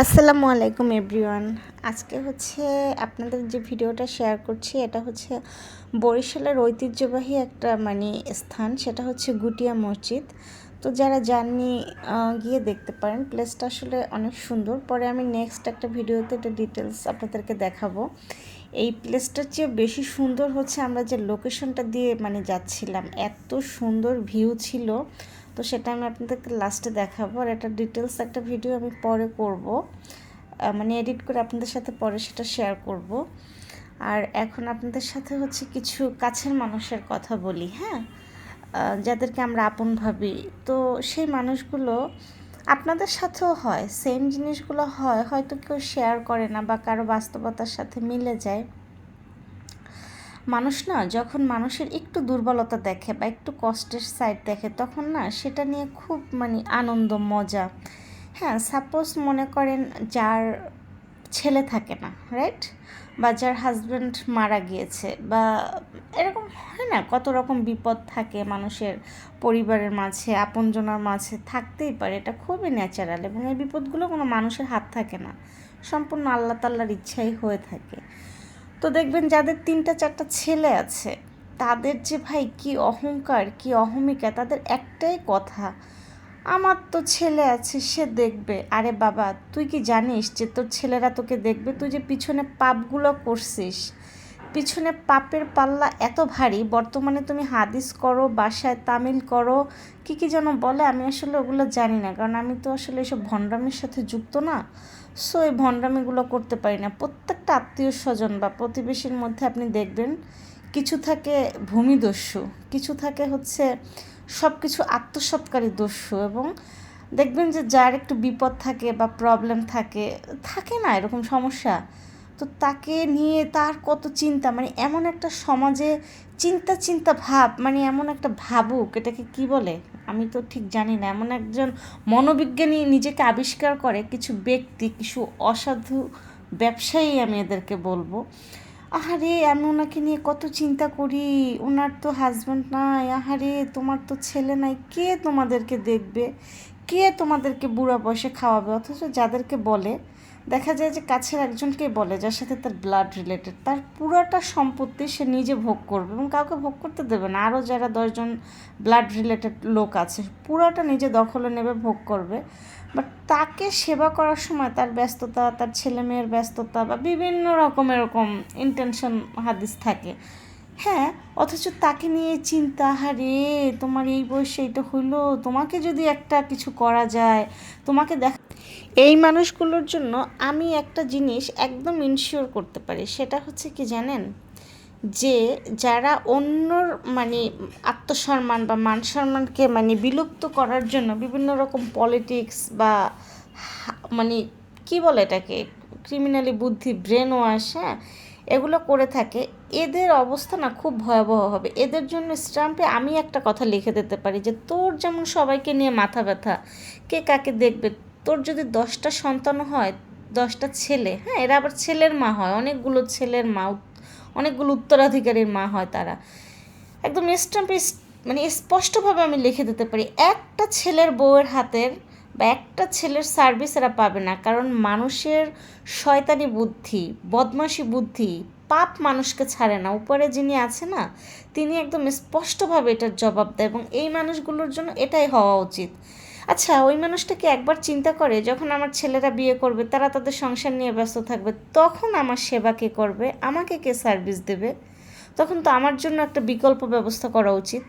আসসালামু আলাইকুম এভরিওয়ান। আজকে হচ্ছে আপনাদের যে ভিডিওটা শেয়ার করছি, এটা হচ্ছে বরিশালের ঐতিহ্যবাহী একটা মানে স্থান, সেটা হচ্ছে গুটিয়া মসজিদ। তো যারা যাননি গিয়ে দেখতে পারেন। প্লেসটা আসলে অনেক সুন্দর। পরে আমি নেক্সট একটা ভিডিওতে এটা ডিটেলস আপনাদেরকে দেখাবো। এই প্লেসটার চেয়ে বেশি সুন্দর হচ্ছে আমরা যে লোকেশনটা দিয়ে মানে যাচ্ছিলাম। এত সুন্দর ভিউ ছিল। তো সেটা আমি আপনাদেরকে লাস্টে দেখাবো আর একটা ডিটেলস একটা ভিডিও আমি পরে করব। মানে এডিট করে আপনাদের সাথে পরে সেটা শেয়ার করব। আর এখন আপনাদের সাথে হচ্ছে কিছু কাছের মানুষের কথা বলি হ্যাঁ? যাদেরকে আমরা আপন ভাবি। তো সেই মানুষগুলো আপনাদের সাথেও হয় সেম জিনিসগুলো হয়, হয়তো কেউ শেয়ার করে না বা কারও বাস্তবতার সাথে মিলে যায়। মানুষ না যখন মানুষের একটু দুর্বলতা দেখে বা একটু কষ্টের সাইড দেখে, তখন না সেটা নিয়ে খুব মানে আনন্দ, মজা। হ্যাঁ সাপোজ মনে করেন যার ছেলে থাকে না রাইট বা যার হাজব্যান্ড মারা গিয়েছে বা এরকম হয় না, কত রকম বিপদ থাকে মানুষের পরিবারের মাঝে, আপনজনার মাঝে, থাকতেই পারে। এটা খুবই ন্যাচারাল এবং এই বিপদগুলো কোনো মানুষের হাত থাকে না। সম্পূর্ণ আল্লাহ তাল্লার ইচ্ছাই হয়ে থাকে। তো দেখবেন যাদের তিনটা, চারটা ছেলে আছে, তাদের যে ভাই কি অহংকার, কি অহমিকা, তাদের একটাই কথা, আমার তো ছেলে আছে, সে দেখবে। আরে বাবা, তুই কি জানিস যে তোর ছেলেরা তোকে দেখবে? তুই যে পিছনে পাপগুলো করছিস পিছনে পাপের পাল্লা এত ভারী, বর্তমানে তুমি হাদিস করো, বাসায় তামিল করো, কি কি যেন বলে, আমি আসলে ওগুলো জানি না। কারণ আমি তো আসলে এসব ভণ্ডামির সাথে যুক্ত না সো এই ভণ্ডামিগুলো করতে পারি না। প্রত্যেকটা আত্মীয় স্বজন বা প্রতিবেশীর মধ্যে আপনি দেখবেন, কিছু থাকে ভূমিদস্যু, কিছু থাকে হচ্ছে সব কিছু আত্মসৎকারী দস্যু এবং দেখবেন যে যার একটু বিপদ থাকে বা প্রবলেম থাকে থাকে না এরকম সমস্যা। তো তাকে নিয়ে তার কত চিন্তা? মানে এমন একটা সমাজে চিন্তা চিন্তা ভাব মানে এমন একটা ভাবুক, এটাকে কি বলে? আমি তো ঠিক জানি না। এমন একজন মনোবিজ্ঞানী নিজেকে আবিষ্কার করে, কিছু ব্যক্তি, কিছু অসাধু ব্যবসায়ী আমি এদেরকে বলব। আহারে, আমি ওনাকে নিয়ে কত চিন্তা করি, ওনার তো হাজব্যান্ড নাই। আহারে, তোমার তো ছেলে নাই। কে তোমাদেরকে দেখবে? কে তোমাদেরকে বুড়া বয়সে খাওয়াবে? অথচ যাদেরকে বলে দেখা যায় যে কাছের একজনকে বলে যার সাথে তার ব্লাড রিলেটেড তার পুরোটা সম্পত্তি সে নিজে ভোগ করবে এবং কাউকে ভোগ করতে দেবে না। আরও যারা দশজন ব্লাড রিলেটেড লোক আছে, পুরোটা নিজে দখলে নেবে, ভোগ করবে। বাট তাকে সেবা করার সময় তার ব্যস্ততা, তার ছেলে মেয়ের ব্যস্ততা বা বিভিন্ন রকম এরকম ইন্টেনশন হাদিস থাকে। হ্যাঁ অথচ তাকে নিয়ে চিন্তা হারে তোমার এই বয়সে এটা হইল তোমাকে যদি একটা কিছু করা যায়, তোমাকে দেখ এই মানুষগুলোর জন্য আমি একটা জিনিস একদম ইনশিওর করতে পারি। সেটা হচ্ছে কি জানেন? যে যারা অন্যর মানে আত্মসম্মান বা মান সম্মানকে মানে বিলুপ্ত করার জন্য বিভিন্ন রকম পলিটিক্স বা মানে কি বলে এটাকে? ক্রিমিনালি বুদ্ধি ব্রেন ওয়াশ হ্যাঁ? এগুলো করে থাকে, এদের অবস্থা না খুব ভয়াবহ হবে। এদের জন্য স্ট্যাম্পে আমি একটা কথা লিখে দিতে পারি যে, তোর যেমন সবাইকে নিয়ে মাথা ব্যথা, কে কাকে দেখবে? তোর যদি দশটা সন্তান হয়, দশটা ছেলে হ্যাঁ এরা আবার ছেলের মা হয়, অনেকগুলো ছেলের মা অনেকগুলো উত্তরাধিকারীর মা হয় তারা। একদম স্ট্যাম্পে মানে স্পষ্টভাবে আমি লিখে দিতে পারি, একটা ছেলের বউয়ের হাতের বা একটা ছেলের সার্ভিস এরা পাবে না। কারণ মানুষের শয়তানি বুদ্ধি বদমাসি বুদ্ধি, পাপ মানুষকে ছাড়ে না। উপরে যিনি আছে না, তিনি একদম স্পষ্টভাবে এটার জবাব দেয় এবং এই মানুষগুলোর জন্য এটাই হওয়া উচিত। আচ্ছা ওই মানুষটা কি একবার চিন্তা করে, যখন আমার ছেলেরা বিয়ে করবে, তারা তাদের সংসার নিয়ে ব্যস্ত থাকবে, তখন আমার সেবা কে করবে? আমাকে কে সার্ভিস দেবে? তখন তো আমার জন্য একটা বিকল্প ব্যবস্থা করা উচিত।